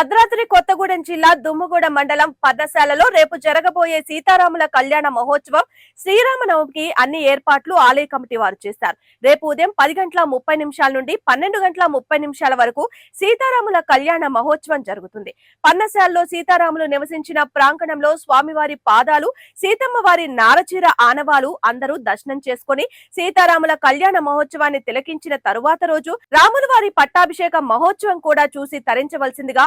భద్రాద్రి కొత్తగూడెం జిల్లా దుమ్ముగూడ మండలం పదశాలలో రేపు జరగబోయే సీతారాముల కళ్యాణ మహోత్సవం శ్రీరామనవమికి అన్ని ఏర్పాట్లు ఆలయ కమిటీ వారు చేశారు. రేపు ఉదయం పది గంటల ముప్పై నిమిషాల నుండి పన్నెండు గంటల ముప్పై నిమిషాల వరకు సీతారాముల కళ్యాణ మహోత్సవం జరుగుతుంది. పన్నశాలలో సీతారాములు నివసించిన ప్రాంగణంలో స్వామివారి పాదాలు సీతమ్మ వారి నారచీర ఆనవాలు అందరూ దర్శనం చేసుకుని సీతారాముల కళ్యాణ మహోత్సవాన్ని తిలకించిన తరువాత రోజు రాముల వారి పట్టాభిషేక మహోత్సవం కూడా చూసి తరించవలసిందిగా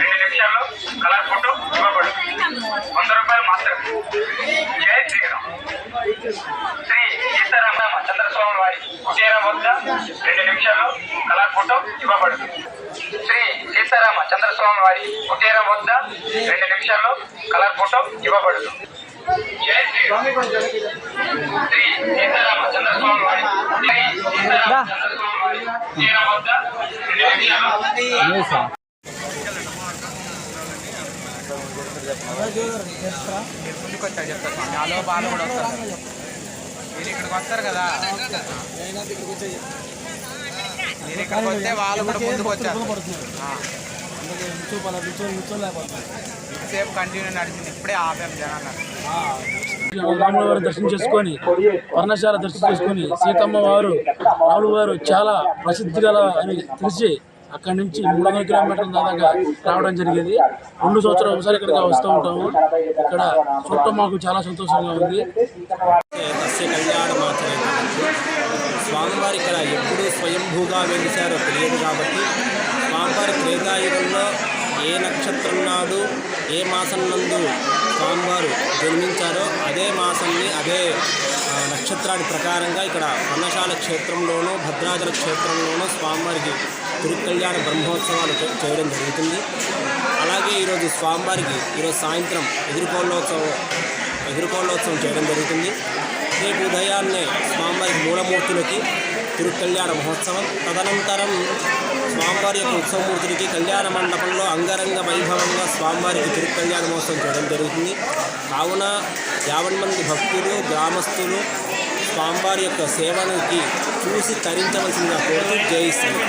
రెండు నిమిషాల్లో కలర్ ఫోటో వంద రూపాయలు జై శ్రీరామ్ శ్రీ సీతారామ చంద్రస్వామి వారి కుటీరం వద్ద రెండు నిమిషాల్లో కలర్ ఫోటో ఇవ్వబడుతుంది శ్రీ సీతారామ చంద్రస్వామి వారి వద్ద రెండు నిమిషాల్లో ఫోటో ఇవ్వబడు జై శ్రీరామ్ శ్రీ సీతారామ చంద్రస్వామి వారి శ్రీ సీతారామ చంద్రస్వామి ముందుకు స్వామి ఆలో కూడా వస్తారు మీరు ఇక్కడికి వస్తారు కదా. మీరు ఇక్కడికి వస్తే వాళ్ళు కూడా ముందుకు వచ్చారు. ఆ. ఇంతసేపు కంటిన్యూ నడిచింది. ఇప్పుడే ఆపాం జనాలు. రాముల వారి దర్శనం చేసుకొని వర్ణశాల దర్శనం చేసుకొని సీతమ్మ వారు రాముల వారు చాలా ప్రసిద్ధి గల అని తెలిసి అక్కడి నుంచి మూడు వందల కిలోమీటర్ల దాకా రావడం జరిగేది. రెండు సంవత్సరాలు ఒకసారి ఇక్కడికి వస్తూ ఉంటాము. ఇక్కడ చూడటం మాకు చాలా సంతోషంగా ఉంది. స్వామివారి ఇక్కడ ఎప్పుడు స్వయంభూగా వెలిశారో తెలియదు కాబట్టి స్వామివారి త్రేతాయుగంలో ఏ నక్షత్రం నాడు ఏ మాసం నందు స్వామివారు జన్మించారో అదే మాసాన్ని అదే నక్షత్రాన్ని ప్రకారంగా ఇక్కడ పన్నశాల క్షేత్రంలోనూ భద్రాచల క్షేత్రంలోనూ స్వామివారికి తిరుకల్యాణ బ్రహ్మోత్సవాలు చేయడం జరుగుతుంది. అలాగే ఈరోజు స్వామివారికి ఈరోజు సాయంత్రం ఎదుర్కోళ్ళోత్సవం ఎదుర్కోళ్ళోత్సవం చేయడం జరుగుతుంది. రేపు ఉదయాన్నే స్వామివారికి మూలమూర్తులకి తిరుకల్యాణ మహోత్సవం. తదనంతరం స్వామివారి యొక్క ఉత్సవమూర్తికి కళ్యాణ మండపంలో అంగరంగ వైభవంగా స్వామివారికి తిరుకల్యాణ మహోత్సవం చేయడం జరుగుతుంది. కావున యావన్ మంది భక్తులు గ్రామస్తులు స్వామివారి యొక్క సేవనికి చూసి తరించవలసిందిగా కోరుతూ జయిస్తుంది